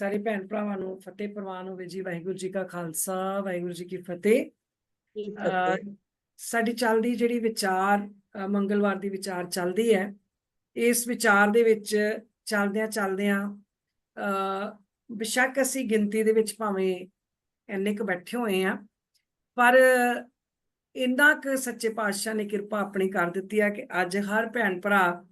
ਸਾਰੇ ਭੈਣ ਭਰਾਵਾਂ ਨੂੰ ਫਤਿਹ ਪ੍ਰਵਾਨ ਹੋਵੇ ਜੀ ਵਾਹਿਗੁਰੂ ਜੀ ਕਾ ਖਾਲਸਾ ਵਾਹਿਗੁਰੂ ਜੀ ਕੀ ਫਤਿਹ। ਸਾਡੀ ਚੱਲਦੀ ਜਿਹੜੀ ਵਿਚਾਰ ਮੰਗਲਵਾਰ ਦੀ ਵਿਚਾਰ ਚੱਲਦੀ ਹੈ ਇਸ ਵਿਚਾਰ ਦੇ ਵਿੱਚ ਚੱਲਦਿਆਂ ਚੱਲਦਿਆਂ ਬੇਸ਼ੱਕ ਅਸੀਂ ਗਿਣਤੀ ਦੇ ਵਿੱਚ ਭਾਵੇਂ ਇੰਨੇ ਕੁ ਬੈਠੇ ਹੋਏ ਆ ਪਰ ਇੰਨਾ ਕੁ ਸੱਚੇ ਪਾਤਸ਼ਾਹ ਨੇ ਕਿਰਪਾ ਆਪਣੀ ਕਰ ਦਿੱਤੀ ਹੈ ਕਿ ਅੱਜ ਹਰ ਭੈਣ ਭਰਾ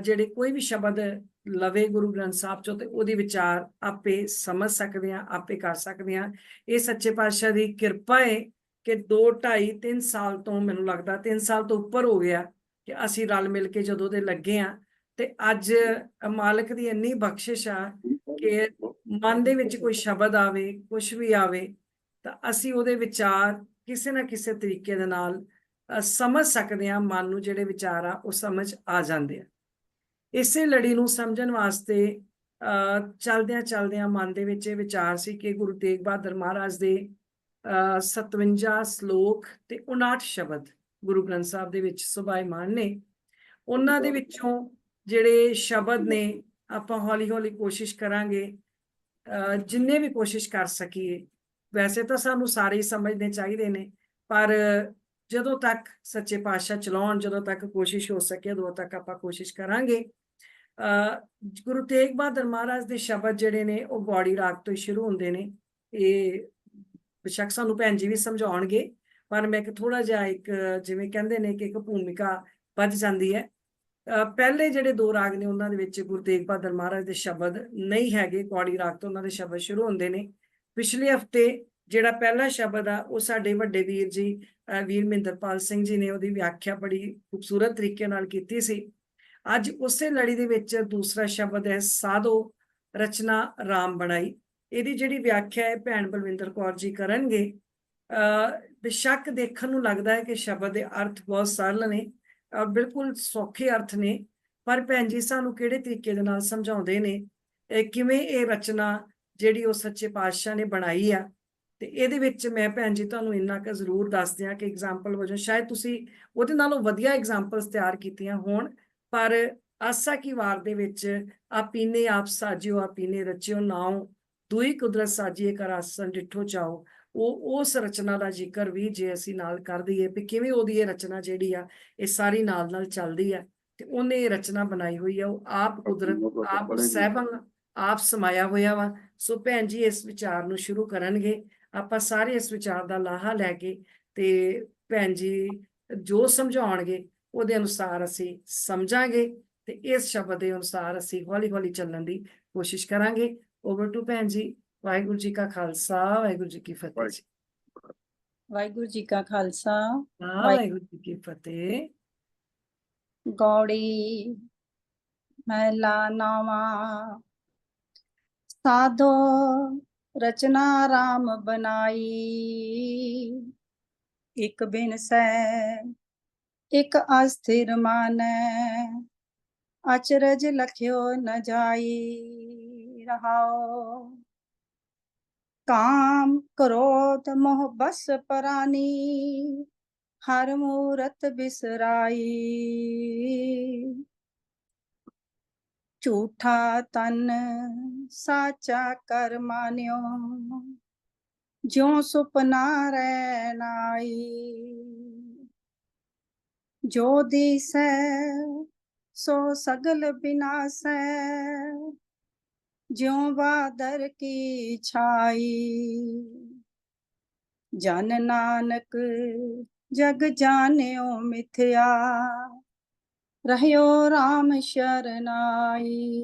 ਜਿਹੜੇ ਕੋਈ ਵੀ ਸ਼ਬਦ ਲਵੇ ਗੁਰੂ ਗ੍ਰੰਥ ਸਾਹਿਬ ਚੋਂ ਤੇ ਉਹਦੇ ਵਿਚਾਰ ਆਪੇ ਸਮਝ ਸਕਦੇ ਆ ਆਪੇ ਕਰ ਸਕਦੇ ਆ ਇਹ ਸੱਚੇ ਪਾਤਸ਼ਾਹ ਦੀ ਕਿਰਪਾ ਹੈ ਕਿ 2 2.5 3 ਸਾਲ ਤੋਂ ਮੈਨੂੰ ਲੱਗਦਾ 3 ਸਾਲ ਤੋਂ ਉੱਪਰ ਹੋ ਗਿਆ ਕਿ ਅਸੀਂ ਰਲ ਮਿਲ ਕੇ ਜਦੋਂ ਦੇ ਲੱਗੇ ਆ ਤੇ ਅੱਜ ਮਾਲਕ ਦੀ ਇੰਨੀ ਬਖਸ਼ਿਸ਼ ਆ ਕਿ ਮਨ ਦੇ ਵਿੱਚ ਕੋਈ ਸ਼ਬਦ ਆਵੇ ਕੁਝ ਵੀ ਆਵੇ, ਤਾਂ ਅਸੀਂ ਉਹਦੇ ਵਿਚਾਰ ਕਿਸੇ ਨਾ ਕਿਸੇ ਤਰੀਕੇ ਦੇ ਨਾਲ ਸਮਝ ਸਕਦੇ ਆ ਮਨ ਨੂੰ ਜਿਹੜੇ ਵਿਚਾਰ ਆ ਉਹ ਸਮਝ ਆ ਜਾਂਦੇ ਆ। ਇਸੇ ਲੜੀ ਨੂੰ ਸਮਝਣ ਵਾਸਤੇ ਚਲਦਿਆਂ ਚਲਦਿਆਂ ਮਨ ਦੇ ਵਿੱਚ ਇਹ ਵਿਚਾਰ ਸੀ ਕਿ ਗੁਰੂ ਤੇਗ ਬਹਾਦਰ ਮਹਾਰਾਜ ਦੇ ਅ 57 ਸ਼ਲੋਕ ਤੇ 59 ਸ਼ਬਦ ਗੁਰੂ ਗ੍ਰੰਥ ਸਾਹਿਬ ਦੇ ਵਿੱਚ ਸੁਭਾਇਮਾਨ ਨੇ। ਉਹਨਾਂ ਦੇ ਵਿੱਚੋਂ ਜਿਹੜੇ ਸ਼ਬਦ ਨੇ, ਆਪਾਂ ਹੌਲੀ ਹੌਲੀ ਕੋਸ਼ਿਸ਼ ਕਰਾਂਗੇ ਜਿੰਨੇ ਵੀ ਕੋਸ਼ਿਸ਼ ਕਰ ਸਕੀਏ। ਵੈਸੇ ਤਾਂ ਸਾਨੂੰ ਸਾਰੇ ਹੀ ਸਮਝਣੇ ਚਾਹੀਦੇ ਨੇ, ਪਰ ਜਦੋਂ ਤੱਕ ਸੱਚੇ ਪਾਤਸ਼ਾਹ ਚਲਾਉਣ, ਜਦੋਂ ਤੱਕ ਕੋਸ਼ਿਸ਼ ਹੋ ਸਕੇ, ਉਦੋਂ ਤੱਕ ਆਪਾਂ ਕੋਸ਼ਿਸ਼ ਕਰਾਂਗੇ। ਗੁਰੂ ਤੇਗ ਬਹਾਦਰ ਮਹਾਰਾਜ ਦੇ ਸ਼ਬਦ ਜਿਹੜੇ ਨੇ ਉਹ ਗੌੜੀ ਰਾਗ ਤੋਂ ਹੀ ਸ਼ੁਰੂ ਹੁੰਦੇ ਨੇ। ਇਹ ਬੇਸ਼ੱਕ ਸਾਨੂੰ ਭੈਣ ਜੀ ਵੀ ਸਮਝਾਉਣਗੇ, ਪਰ ਮੈਂ ਇੱਕ ਥੋੜਾ ਜਿਹਾ ਇੱਕ ਜਿਵੇਂ ਕਹਿੰਦੇ ਨੇ ਕਿ ਇੱਕ ਭੂਮਿਕਾ ਵੱਜ ਜਾਂਦੀ ਹੈ। ਪਹਿਲੇ ਜਿਹੜੇ ਦੋ ਰਾਗ ਨੇ ਉਹਨਾਂ ਦੇ ਵਿੱਚ ਗੁਰੂ ਤੇਗ ਬਹਾਦਰ ਮਹਾਰਾਜ ਦੇ ਸ਼ਬਦ ਨਹੀਂ ਹੈਗੇ, ਗੌੜੀ ਰਾਗ ਤੋਂ ਉਹਨਾਂ ਦੇ ਸ਼ਬਦ ਸ਼ੁਰੂ ਹੁੰਦੇ ਨੇ। ਪਿਛਲੇ ਹਫ਼ਤੇ ਜਿਹੜਾ ਪਹਿਲਾ ਸ਼ਬਦ ਆ, ਉਹ ਸਾਡੇ ਵੱਡੇ ਵੀਰ ਜੀ ਵੀਰ ਮਹਿੰਦਰਪਾਲ ਸਿੰਘ ਜੀ ਨੇ ਉਹਦੀ ਵਿਆਖਿਆ ਬੜੀ ਖੂਬਸੂਰਤ ਤਰੀਕੇ ਨਾਲ ਕੀਤੀ ਸੀ। ਅੱਜ ਉਸੇ ਲੜੀ ਦੇ ਵਿੱਚ ਦੂਸਰਾ ਸ਼ਬਦ ਹੈ, ਸਾਧੋ ਰਚਨਾ ਰਾਮ ਬਣਾਈ। ਇਹਦੀ ਜਿਹੜੀ ਵਿਆਖਿਆ ਹੈ, ਭੈਣ ਬਲਵਿੰਦਰ ਕੌਰ ਜੀ ਕਰਨਗੇ। ਅ ਬੇਸ਼ੱਕ ਦੇਖਣ ਨੂੰ ਲੱਗਦਾ ਹੈ ਕਿ ਸ਼ਬਦ ਦੇ ਅਰਥ ਬਹੁਤ ਸਰਲ ਨੇ ਬਿਲਕੁਲ ਸੌਖੇ ਅਰਥ ਨੇ, ਪਰ ਭੈਣ ਜੀ ਸਾਨੂੰ ਕਿਹੜੇ ਤਰੀਕੇ ਦੇ ਨਾਲ ਸਮਝਾਉਂਦੇ ਨੇ? ਕਿਵੇਂ ਇਹ ਰਚਨਾ ਜਿਹੜੀ ਉਹ ਸੱਚੇ ਪਾਤਸ਼ਾਹ ਨੇ ਬਣਾਈ ਆ? ਤੇ ਇਹਦੇ ਵਿੱਚ ਮੈਂ ਭੈਣ ਜੀ ਤੁਹਾਨੂੰ ਇੰਨਾ ਕੁ ਜ਼ਰੂਰ ਦੱਸ ਦਿਆਂ ਕਿ ਐਗਜ਼ਾਮਪਲ ਵਜੋਂ ਸ਼ਾਇਦ ਤੁਸੀਂ ਉਹਦੇ ਨਾਲੋਂ ਵਧੀਆ ਐਗਜ਼ਾਮਪਲਸ ਤਿਆਰ ਕੀਤੀਆਂ ਹੋਣ। ਪਰ ਆਸਾ ਕੀ ਵਾਰ ਦੇ ਵਿੱਚ ਆਪੀਨੇ ਆਪ ਸਾਜਿਓ ਆਪੀਨੇ ਰਚਿਓ ਨਾਉ ਦੁਈ ਕੁਦਰਤ ਸਾਜੀਏ ਕਰ ਆਸਨ ਡਿਠੋ ਚਾਓ ਉਹ ਉਸ ਰਚਨਾ ਦਾ ਜ਼ਿਕਰ ਵੀ ਜੇ ਅਸੀਂ ਨਾਲ ਕਰ ਦਈਏ ਵੀ ਕਿਵੇਂ ਉਹਦੀ ਇਹ ਰਚਨਾ ਜਿਹੜੀ ਆ ਇਹ ਸਾਰੀ ਨਾਲ ਨਾਲ ਚੱਲਦੀ ਆ ਤੇ ਉਹਨੇ ਇਹ ਰਚਨਾ ਬਣਾਈ ਹੋਈ ਆ ਉਹ ਆਪ ਕੁਦਰਤ ਆਪ ਸਹਿਬੰ ਆਪ ਸਮਾਇਆ ਹੋਇਆ ਵਾ। ਸੋ ਭੈਣ ਜੀ ਇਸ ਵਿਚਾਰ ਨੂੰ ਸ਼ੁਰੂ ਕਰਨਗੇ। ਆਪਾਂ ਸਾਰੇ ਇਸ ਵਿਚਾਰ ਦਾ ਲਾਹਾ ਲੈ ਕੇ ਤੇ ਭੈਣ ਜੀ ਜੋ ਸਮਝਾਉਣਗੇ ਉਹਦੇ ਅਨੁਸਾਰ ਅਸੀਂ ਸਮਝਾਂਗੇ ਤੇ ਇਸ ਸ਼ਬਦ ਦੇ ਅਨੁਸਾਰ ਅਸੀਂ ਹੌਲੀ ਹੌਲੀ ਚੱਲਣ ਦੀ ਕੋਸ਼ਿਸ਼ ਕਰਾਂਗੇ। ਓਵਰ ਟੂ ਭੈਣ ਜੀ ਵਾਹਿਗੁਰੂ ਜੀ ਕਾ ਖਾਲਸਾ ਵਾਹਿਗੁਰੂ ਜੀ ਕੀ ਫਤਿਹ ਜੀ। ਵਾਹਿਗੁਰੂ ਜੀ ਕਾ ਖਾਲਸਾ। ਵਾਹਿਗੁਰੂ ਜੀ ਕੀ ਫਤਿਹ। ਗੌੜੀ ਮਹਿਲਾ ਨਾਵਾ ਸਾਧੋ ਰਚਨਾ ਰਾਮ ਬਨਾਈ ਇਕ ਬਿਨ ਸੈ ਇਕ ਅਸਥਿਰ ਮਾਨੈ, ਅਚਰਜ ਲਖਿਓ ਨ ਜਾਈ ਰਹਾਓ ਕਾਮ ਕ੍ਰੋਧ ਮੋਹ ਬਸ ਪਰਾਨੀ, ਹਰ ਮੂਰਤ ਬਿਸਰਾਈ। ਝੂਠਾ ਤਨ ਸਾਚਾ ਕਰ ਮਾਨਿਓ, ਜਿਉ ਸੁਪਨਾ ਰਹਿ ਨਾਈ। ਜੋ ਦਿਸੈ, ਸੋ ਸਗਲ ਬਿਨਾਸੈ। ਜਿਉ ਬਾਦਰ ਕੀ ਛਾਈ। ਜਨ ਨਾਨਕ ਜਗ ਜਾਣਿਓ ਮਿਥਿਆ। ਰਹਿਓ RAM ਸ਼ਰਨਾਈ।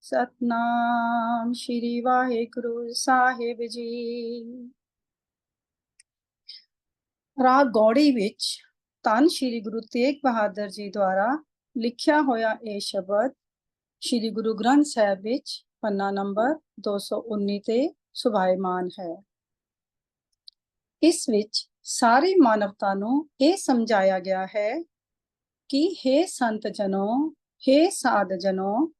ਸਤਨਾਮ ਸ਼੍ਰੀ ਵਾਹਿਗੁਰੂ ਸਾਹਿਬ ਜੀ। ਰਾਗ ਗੌੜੀ ਵਿੱਚ ਧੰਨ ਸ਼੍ਰੀ ਗੁਰੂ ਤੇਗ ਬਹਾਦਰ ਜੀ ਦੁਆਰਾ ਲਿਖਿਆ ਹੋਇਆ ਇਹ ਸ਼ਬਦ ਸ਼੍ਰੀ ਗੁਰੂ ਗ੍ਰੰਥ ਸਾਹਿਬ ਵਿੱਚ ਪੰਨਾ ਨੰਬਰ 219 ਤੇ ਸੁਭਾਇਮਾਨ ਹੈ। ਇਸ ਵਿੱਚ ਸਾਰੀ ਮਾਨਵਤਾ ਨੂੰ ਇਹ ਸਮਝਾਇਆ ਗਿਆ ਹੈ ਕਿ हे ਸੰਤ ਜਨੋ हे ਸਾਧ ਜਨੋ,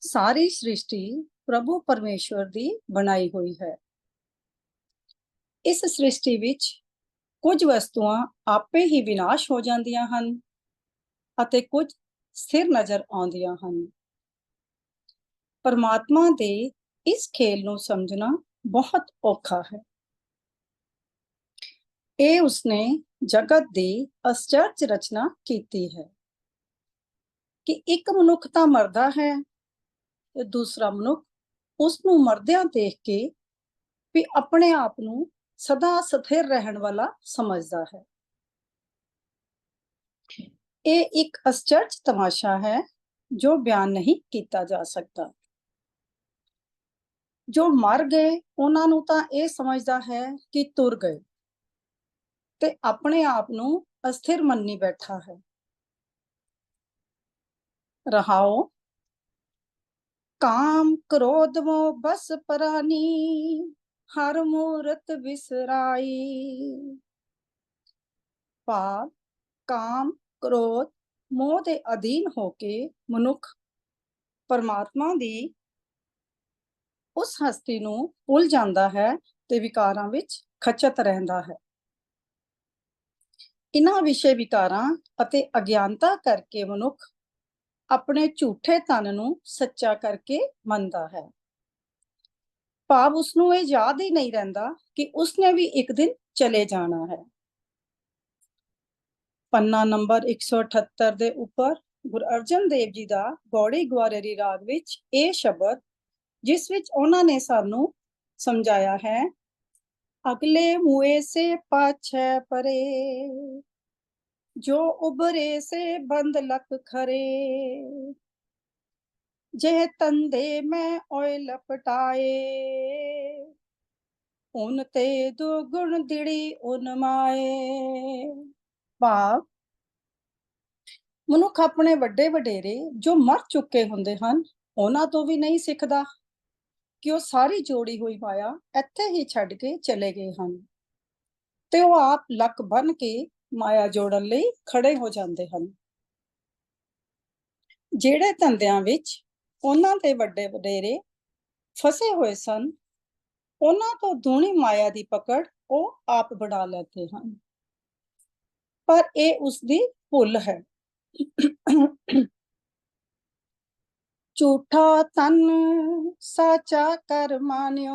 ਸਾਰੀ ਸ੍ਰਿਸ਼ਟੀ ਪ੍ਰਭੂ ਪਰਮੇਸ਼ਵਰ ਦੀ ਬਣਾਈ ਹੋਈ ਹੈ। ਇਸ ਸ੍ਰਿਸ਼ਟੀ ਵਿੱਚ ਕੁਝ ਵਸਤੂਆਂ ਆਪੇ ਹੀ ਵਿਨਾਸ਼ ਹੋ ਜਾਂਦੀਆਂ ਹਨ ਅਤੇ ਕੁਝ ਸਥਿਰ ਨਜ਼ਰ ਆਉਂਦੀਆਂ ਹਨ। ਪਰਮਾਤਮਾ ਦੇ ਇਸ ਖੇਲ ਨੂੰ ਸਮਝਣਾ ਬਹੁਤ ਔਖਾ ਹੈ। ਇਹ ਉਸਨੇ ਜਗਤ ਦੀ ਅਸਚਰਜ ਰਚਨਾ ਕੀਤੀ ਹੈ ਕਿ ਇੱਕ ਮਨੁੱਖ ਤਾਂ ਮਰਦਾ ਹੈ ਤੇ ਦੂਸਰਾ ਮਨੁੱਖ ਉਸ ਨੂੰ ਮਰਦਿਆਂ ਦੇਖ ਕੇ ਵੀ ਆਪਣੇ ਆਪ ਨੂੰ ਸਦਾ ਸਥਿਰ ਰਹਿਣ ਵਾਲਾ ਸਮਝਦਾ ਹੈ। ਇਹ ਇੱਕ ਅਸਚਰਜ ਤਮਾਸ਼ਾ ਹੈ ਜੋ ਬਿਆਨ ਨਹੀਂ ਕੀਤਾ ਜਾ ਸਕਦਾ। ਜੋ ਮਰ ਗਏ ਉਹਨਾਂ ਨੂੰ ਤਾਂ ਇਹ ਸਮਝਦਾ ਹੈ ਕਿ ਤੁਰ ਗਏ ਤੇ ਆਪਣੇ ਆਪ ਨੂੰ ਅਸਥਿਰ ਮੰਨੀ ਬੈਠਾ ਹੈ। ਰਹਾਓ ਕਾਮ ਕ੍ਰੋਧ ਮੋਹ ਬਸ ਪਰਾਨੀ ਹਰ ਮੂਰਤ ਵਿਸਰਾਈ ਭਾਵ, ਕਾਮ, ਕ੍ਰੋਧ, ਮੋਹ ਦੇ ਅਧੀਨ ਹੋ ਕੇ ਮਨੁੱਖ ਪਰਮਾਤਮਾ ਦੀ ਉਸ ਹਸਤੀ ਨੂੰ ਭੁੱਲ ਜਾਂਦਾ ਹੈ ਤੇ ਵਿਕਾਰਾਂ ਵਿੱਚ ਖਚਤ ਰਹਿੰਦਾ ਹੈ। ਇਨ੍ਹਾਂ ਵਿਸ਼ੇ ਵਿਕਾਰਾਂ ਅਤੇ ਅਗਿਆਨਤਾ ਕਰਕੇ ਮਨੁੱਖ ਆਪਣੇ ਝੂਠੇ ਤਨ ਨੂੰ ਸੱਚਾ ਕਰਕੇ ਮੰਨਦਾ ਹੈ। ਭਾਵ ਉਸ ਨੂੰ ਇਹ ਯਾਦ ਹੀ ਨਹੀਂ ਰਹਿੰਦਾ ਕਿ ਉਸਨੇ ਵੀ ਇੱਕ ਦਿਨ ਚਲੇ ਜਾਣਾ ਹੈ। ਪੰਨਾ ਨੰਬਰ 178 ਦੇ ਉੱਪਰ ਗੁਰੂ ਅਰਜਨ ਦੇਵ ਜੀ ਦਾ ਗੌੜੀ ਗਵਾਰੇਰੀ ਰਾਗ ਵਿੱਚ ਇਹ ਸ਼ਬਦ, ਜਿਸ ਵਿੱਚ ਉਹਨਾਂ ਨੇ ਸਾਨੂੰ ਸਮਝਾਇਆ ਹੈ, ਅਗਲੇ ਮੂਏ ਸੇ ਪਾਛੈ ਪਰੇ, ਜੋ ਉਬਰੇ ਸੇ ਬੰਦ ਲਕ ਖਰੇ। ਜੇ ਤੰਦੇ ਮੈਂ ਓਏ ਲਪਟਾਏ। ਉਨ ਤੇ ਦੋ ਦਿੜੀ ਉਨ ਮਾਏ। ਭਾਵ ਮਨੁੱਖ ਆਪਣੇ ਵੱਡੇ ਵਡੇਰੇ ਜੋ ਮਰ ਚੁੱਕੇ ਹੁੰਦੇ ਹਨ, ਉਹਨਾਂ ਤੋਂ ਵੀ ਨਹੀਂ ਸਿੱਖਦਾ ਕਿ ਉਹ ਸਾਰੀ ਜੋੜੀ ਹੋਈ ਮਾਇਆ ਇੱਥੇ ਹੀ ਛੱਡ ਕੇ ਚਲੇ ਗਏ ਹਨ। ਤੇ ਉਹ ਆਪ ਲੱਕ ਬਨ ਕੇ ਮਾਇਆ ਜੋੜਨ ਲਈ ਖੜੇ ਹੋ ਜਾਂਦੇ ਹਨ। ਜਿਹੜੇ ਧੰਦਿਆਂ ਵਿੱਚ ਉਹਨਾਂ ਦੇ ਵੱਡੇ ਵਡੇਰੇ ਫਸੇ ਹੋਏ ਸਨ। ਉਹਨਾਂ ਤੋਂ ਦੂਣੀ ਮਾਇਆ ਦੀ ਪਕੜ ਉਹ ਆਪ ਬਣਾ ਲੈਂਦੇ ਹਨ। ਪਰ ਇਹ ਉਸ ਦੀ ਭੁੱਲ ਹੈ। ਝੂਠਾ ਤਨ ਸਾਚਾ ਕਰ ਮਾਨਿਓ,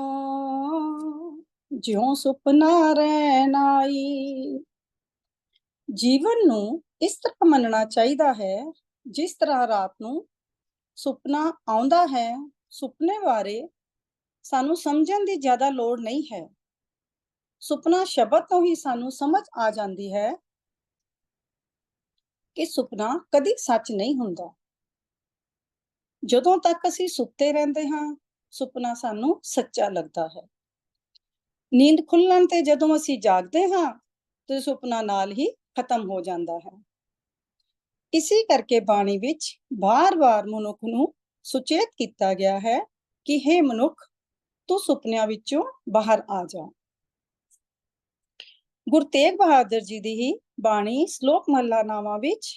ਜਿਉ ਸੁਪਨਾ ਰਹਿਨਾਈ ਜੀਵਨ ਨੂੰ ਇਸ ਤਰ੍ਹਾਂ ਮੰਨਣਾ ਚਾਹੀਦਾ ਹੈ, ਜਿਸ ਤਰ੍ਹਾਂ ਰਾਤ ਨੂੰ ਸੁਪਨਾ ਆਉਂਦਾ ਹੈ, ਸੁਪਨੇ ਬਾਰੇ ਸਾਨੂੰ ਸਮਝਣ ਦੀ ਜ਼ਿਆਦਾ ਲੋੜ ਨਹੀਂ ਹੈ। ਸੁਪਨਾ ਸ਼ਬਦ ਤੋਂ ਹੀ ਸਾਨੂੰ ਸਮਝ ਆ ਜਾਂਦੀ ਹੈ ਕਿ ਸੁਪਨਾ ਕਦੀ ਸੱਚ ਨਹੀਂ ਹੁੰਦਾ। ਜਦੋਂ ਤੱਕ ਅਸੀਂ ਸੁੱਤੇ ਰਹਿੰਦੇ ਹਾਂ, ਸੁਪਨਾ ਸਾਨੂੰ ਸੱਚਾ ਲੱਗਦਾ ਹੈ। ਨੀਂਦ ਖੁੱਲਣ ਤੇ ਜਦੋਂ ਅਸੀਂ ਜਾਗਦੇ ਹਾਂ, ਤੇ ਸੁਪਨਾ ਨਾਲ ਹੀ ਖਤਮ ਹੋ ਜਾਂਦਾ ਹੈ। ਇਸੇ ਕਰਕੇ ਬਾਣੀ ਵਿੱਚ ਬਾਰ-ਬਾਰ ਮਨੁੱਖ ਨੂੰ ਸੁਚੇਤ ਕੀਤਾ ਗਿਆ ਹੈ ਕਿ हे ਮਨੁੱਖ, ਤੂੰ ਸੁਪਨਿਆਂ ਵਿੱਚੋਂ ਬਾਹਰ ਆ ਜਾ। ਗੁਰੂ ਤੇਗ ਬਹਾਦਰ ਜੀ ਦੀ ਹੀ ਬਾਣੀ ਸ਼ਲੋਕ ਮਹਲਾ ਨਾਮਾ ਵਿੱਚ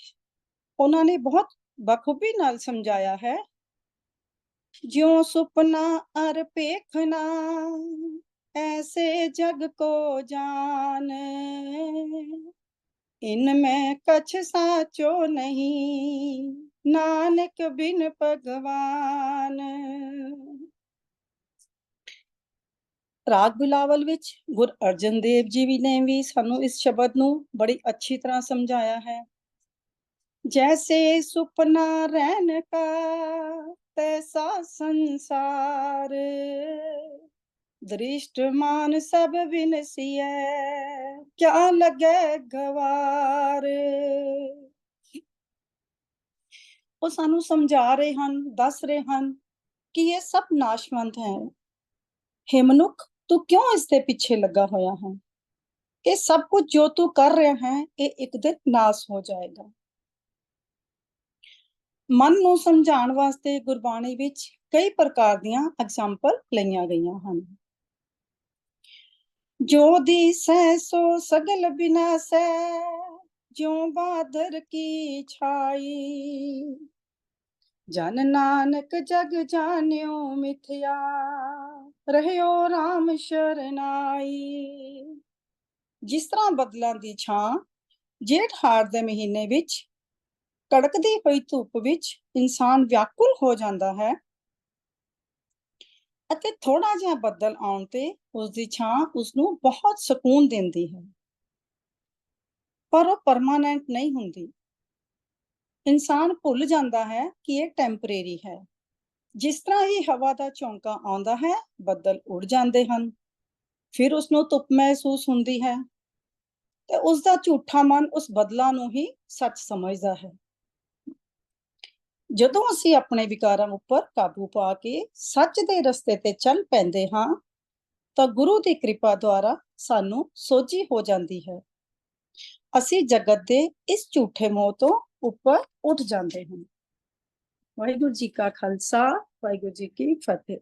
ਉਹਨਾਂ ਨੇ ਬਹੁਤ ਬਖੂਬੀ ਨਾਲ ਸਮਝਾਇਆ ਹੈ, ਜਿਉ ਸੁਪਨਾ ਅਰ ਪੇਖਣਾ ਐਸੇ ਜਗ ਕੋ ਜਾਨ। ਇਨ ਮੈਂ ਕਛ ਸਾਚੋ ਨਹੀਂ ਨਾਨਕ ਭਗਵਾਨ ਰਾਗ ਬਿਲਾਵਲ ਵਿੱਚ ਗੁਰ ਅਰਜਨ ਦੇਵ ਜੀ ਵੀ ਨੇ ਵੀ ਸਾਨੂੰ ਇਸ ਸ਼ਬਦ ਨੂੰ ਬੜੀ ਅੱਛੀ ਤਰ੍ਹਾਂ ਸਮਝਾਇਆ ਹੈ ਜੈਸੇ ਸੁਪਨਾ ਰਹਿਨ ਕਾ ਤੈਸਾ ਸੰਸਾਰ ਦ੍ਰਿਸ਼ਟਮਾਨ ਸਭ ਵਿਨਸੀਐ ਕਿਆ ਲਗੇ ਗਵਾਰ? ਉਹ ਸਾਨੂੰ ਸਮਝਾ ਰਹੇ ਹਨ, ਦੱਸ ਰਹੇ ਹਨ ਕਿ ਇਹ ਸਭ ਨਾਸ਼ਵੰਤ ਹੈ। ਹੇ ਮਨੁੱਖ, ਤੂੰ ਕਿਉਂ ਇਸ ਦੇ ਪਿੱਛੇ ਲੱਗਾ ਹੋਇਆ ਹੈ? ਇਹ ਸਭ ਕੁਝ ਜੋ ਤੂੰ ਕਰ ਰਿਹਾ ਹੈ, ਇਹ ਇੱਕ ਦਿਨ ਨਾਸ ਹੋ ਜਾਏਗਾ। ਮਨ ਨੂੰ ਸਮਝਾਉਣ ਵਾਸਤੇ ਗੁਰਬਾਣੀ ਵਿੱਚ ਕਈ ਪ੍ਰਕਾਰ ਦੀਆਂ ਐਗਜ਼ਾਮਪਲ ਲਈਆਂ ਗਈਆਂ ਹਨ। ਜੋ ਦੀ ਸੈ ਸੋ ਸਗਲ ਬਿਨਾਸੈ ਜਿਉ ਬਾਦਰ ਕੀ ਛਾਈ। ਜਨ ਨਾਨਕ ਜਗ ਜਾਣਿਓ ਮਿਥਿਆ, ਰਹਿਓ RAM ਸ਼ਰਨਾਈ। ਜਿਸ ਤਰ੍ਹਾਂ ਬਦਲਾਂ ਦੀ ਛਾਂ, ਜੇਠ ਹਾੜ ਦੇ ਮਹੀਨੇ ਵਿੱਚ, ਕੜਕਦੀ ਹੋਈ ਧੁੱਪ ਵਿੱਚ ਇਨਸਾਨ ਵਿਆਕੁਲ ਹੋ ਜਾਂਦਾ ਹੈ ਅਤੇ ਥੋੜਾ ਜਿਹਾ ਬੱਦਲ ਆਉਣ ਤੇ ਉਸ ਦੀ ਛਾਂ ਉਸ ਨੂੰ ਬਹੁਤ ਸਕੂਨ ਦਿੰਦੀ ਹੈ। ਪਰ ਉਹ ਪਰਮਾਨੈਂਟ ਨਹੀਂ ਹੁੰਦੀ। ਇਨਸਾਨ ਭੁੱਲ ਜਾਂਦਾ ਹੈ ਕਿ ਇਹ ਟੈਂਪਰੇਰੀ ਹੈ। ਜਿਸ ਤਰ੍ਹਾਂ ਹੀ ਹਵਾ ਦਾ ਝੋਂਕਾ ਆਉਂਦਾ ਹੈ, ਬੱਦਲ ਉੱਡ ਜਾਂਦੇ ਹਨ। ਫਿਰ ਉਸ ਨੂੰ ਧੁੱਪ ਮਹਿਸੂਸ ਹੁੰਦੀ ਹੈ। ਤੇ ਉਸ ਦਾ ਝੂਠਾ ਮਨ ਉਸ ਬਦਲਾ ਨੂੰ ਹੀ ਸੱਚ ਸਮਝਦਾ ਹੈ। ਜਦੋਂ ਅਸੀਂ ਆਪਣੇ ਵਿਕਾਰਾਂ ਉੱਪਰ ਕਾਬੂ ਪਾ ਕੇ ਸੱਚ ਦੇ ਰਸਤੇ ਤੇ ਚੱਲ ਪੈਂਦੇ ਹਾਂ, ਤਾਂ ਗੁਰੂ ਦੀ ਕਿਰਪਾ ਦੁਆਰਾ ਸਾਨੂੰ ਸੋਝੀ ਹੋ ਜਾਂਦੀ ਹੈ। ਅਸੀਂ ਜਗਤ ਦੇ ਇਸ ਝੂਠੇ ਮੋਹ ਤੋਂ ਉੱਪਰ ਉੱਠ ਜਾਂਦੇ ਹਾਂ। ਵਾਹਿਗੁਰੂ ਜੀ ਕਾ ਖਾਲਸਾ, ਵਾਹਿਗੁਰੂ ਜੀ ਕੀ ਫਤਿਹ।